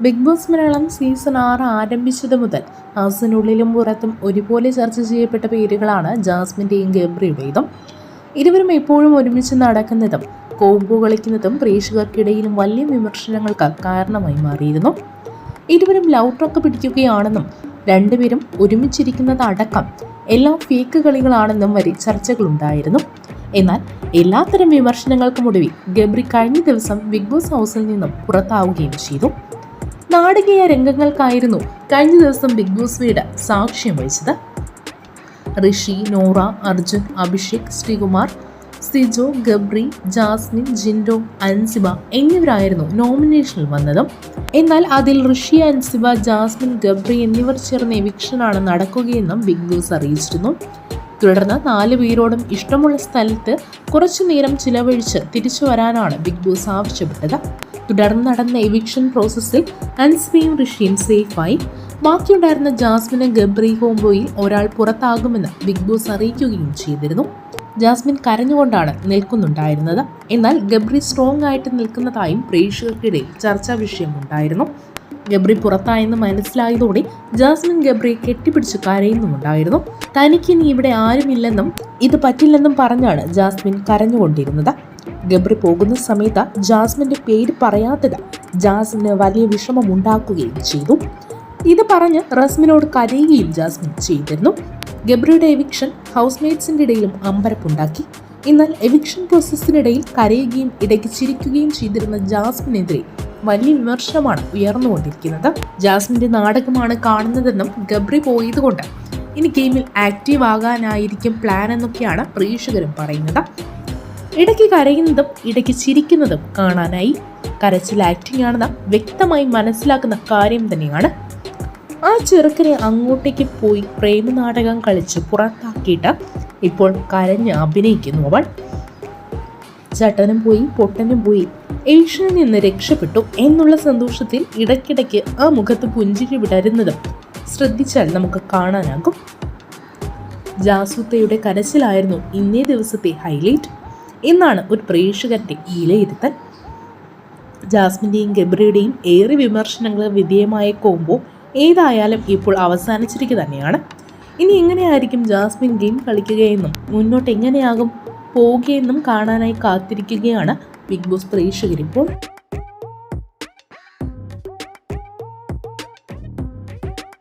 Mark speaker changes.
Speaker 1: Big boss Malayalam season ആറ് ആരംഭിച്ചത് മുതൽ ഹൗസിനുള്ളിലും പുറത്തും ഒരുപോലെ ചർച്ച ചെയ്യപ്പെട്ട പേരുകളാണ് ജാസ്മിന്റെയും ഗബ്രിയുടേതും. ഇരുവരും എപ്പോഴും ഒരുമിച്ച് നടക്കുന്നതും കോമ്പോ കളിക്കുന്നതും പ്രേക്ഷകർക്കിടയിലും വലിയ വിമർശനങ്ങൾക്ക് കാരണമായി മാറിയിരുന്നു. ഇരുവരും ലവ് ട്രക്ക് പിടിക്കുകയാണെന്നും രണ്ടുപേരും ഒരുമിച്ചിരിക്കുന്നത് അടക്കം എല്ലാം ഫേക്ക് കളികളാണെന്നും വരെ ചർച്ചകളുണ്ടായിരുന്നു. എന്നാൽ എല്ലാത്തരം വിമർശനങ്ങൾക്കും ഒടുവിൽ ഗബ്രി കഴിഞ്ഞ ദിവസം ബിഗ് ബോസ് ഹൗസിൽ നിന്നും പുറത്താവുകയും ചെയ്തു. നാടകീയ രംഗങ്ങൾക്കായിരുന്നു കഴിഞ്ഞ ദിവസം ബിഗ് ബോസ് വീട് സാക്ഷ്യം വഹിച്ചത്. ഋഷി നോറ അർജുൻ അഭിഷേക് ശ്രീകുമാർ സിജോ ഗബ്രി ജാസ്മിൻ ജിൻഡോ അൻസിബ എന്നിവരായിരുന്നു നോമിനേഷനിൽ വന്നതും. എന്നാൽ അതിൽ ഋഷി അൻസിബ ജാസ്മിൻ ഗബ്രി എന്നിവർ ചേർന്ന എവിക്ഷനാണ് നടക്കുകയെന്നും ബിഗ് ബോസ് അറിയിച്ചിരുന്നു. തുടർന്ന് നാല് പേരോടും ഇഷ്ടമുള്ള സ്ഥലത്ത് കുറച്ചു നേരം ചിലവഴിച്ച് തിരിച്ചു വരാനാണ് ബിഗ് ബോസ് ആവശ്യപ്പെട്ടത്. തുടർന്ന് നടന്ന എവിക്ഷൻ പ്രോസസ്സിൽ അൻസ്മിയും ഋഷിയും സേഫായി ബാക്കിയുണ്ടായിരുന്ന ജാസ്മിനും ഗബ്രി ഹോംബോയിൽ ഒരാൾ പുറത്താകുമെന്ന് ബിഗ് ബോസ് അറിയിക്കുകയും ചെയ്തിരുന്നു. ജാസ്മിൻ കരഞ്ഞുകൊണ്ടാണ് നിൽക്കുന്നുണ്ടായിരുന്നത്. എന്നാൽ ഗബ്രി സ്ട്രോങ് ആയിട്ട് നിൽക്കുന്നതായും പ്രേക്ഷകർക്കിടയിൽ ചർച്ചാ വിഷയമുണ്ടായിരുന്നു. ഗബ്രി പുറത്തായെന്ന് മനസ്സിലായതോടെ ജാസ്മിൻ ഗബ്രി കെട്ടിപ്പിടിച്ച് കരയുന്നുമുണ്ടായിരുന്നു. തനിക്കിനി ഇവിടെ ആരുമില്ലെന്നും ഇത് പറ്റില്ലെന്നും പറഞ്ഞാണ് ജാസ്മിൻ കരഞ്ഞുകൊണ്ടിരുന്നത്. ഗബ്രി പോകുന്ന സമയത്ത് ജാസ്മിന്റെ പേര് പറയാത്തത് ജാസ്മിന് വലിയ വിഷമം ഉണ്ടാക്കുകയും ചെയ്തു. ഇത് പറഞ്ഞ് റസ്മിനോട് കരയുകയും ജാസ്മിൻ ചെയ്തിരുന്നു. ഗബ്രിയുടെ എവിക്ഷൻ ഹൗസ്മേറ്റ്സിന്റെ ഇടയിലും അമ്പരപ്പുണ്ടാക്കി. എന്നാൽ എവിക്ഷൻ പ്രോസസ്സിനിടയിൽ കരയുകയും ഇടയ്ക്ക് ചിരിക്കുകയും ചെയ്തിരുന്ന ജാസ്മിനെതിരെ വലിയ വിമർശനമാണ് ഉയർന്നുകൊണ്ടിരിക്കുന്നത്. ജാസ്മിന്റെ നാടകമാണ് കാണുന്നതെന്നും ഗബ്രി പോയതുകൊണ്ട് ഇനി ഗെയിമിൽ ആക്റ്റീവ് ആകാനായിരിക്കും പ്ലാൻ എന്നൊക്കെയാണ് പ്രേക്ഷകരും പറയുന്നത്. ഇടയ്ക്ക് കരയുന്നതും ഇടയ്ക്ക് ചിരിക്കുന്നതും കാണാനായി കരച്ചിൽ ആക്ടിംഗ് ആണെന്ന് വ്യക്തമായി മനസ്സിലാക്കുന്ന കാര്യം തന്നെയാണ്. ആ ചെറുക്കനെ അങ്ങോട്ടേക്ക് പോയി പ്രേമനാടകം കളിച്ച് പുറത്താക്കിയിട്ട് ഇപ്പോൾ കരഞ്ഞ് അഭിനയിക്കുന്നു അവൾ. ചട്ടനും പോയി പൊട്ടനും പോയി. ഏഷ്യനിൽ നിന്ന് രക്ഷപ്പെട്ടു എന്നുള്ള സന്തോഷത്തിൽ ഇടയ്ക്കിടയ്ക്ക് ആ മുഖത്ത് പുഞ്ചിരി വിടരുന്നതും ശ്രദ്ധിച്ചാൽ നമുക്ക് കാണാനാകും. ജാസൂത്തയുടെ കരച്ചിലായിരുന്നു ഇന്നേ ദിവസത്തെ ഹൈലൈറ്റ് എന്നാണ് ഒരു പ്രേക്ഷകന്റെ വിലയിരുത്തൽ ജാസ്മിന്റെയും ഗബ്രിയുടെയും ഏറെ വിമർശനങ്ങൾ വിധേയമായ കോമ്പോ ഏതായാലും ഇപ്പോൾ അവസാനിച്ചിരിക്കുക തന്നെയാണ്. ഇനി എങ്ങനെയായിരിക്കും ജാസ്മിൻ ഗെയിം കളിക്കുകയെന്നും മുന്നോട്ട് എങ്ങനെയാകും പോവുകയെന്നും കാണാനായി കാത്തിരിക്കുകയാണ് ബിഗ് ബോസ് പ്രേക്ഷകരിപ്പോൾ.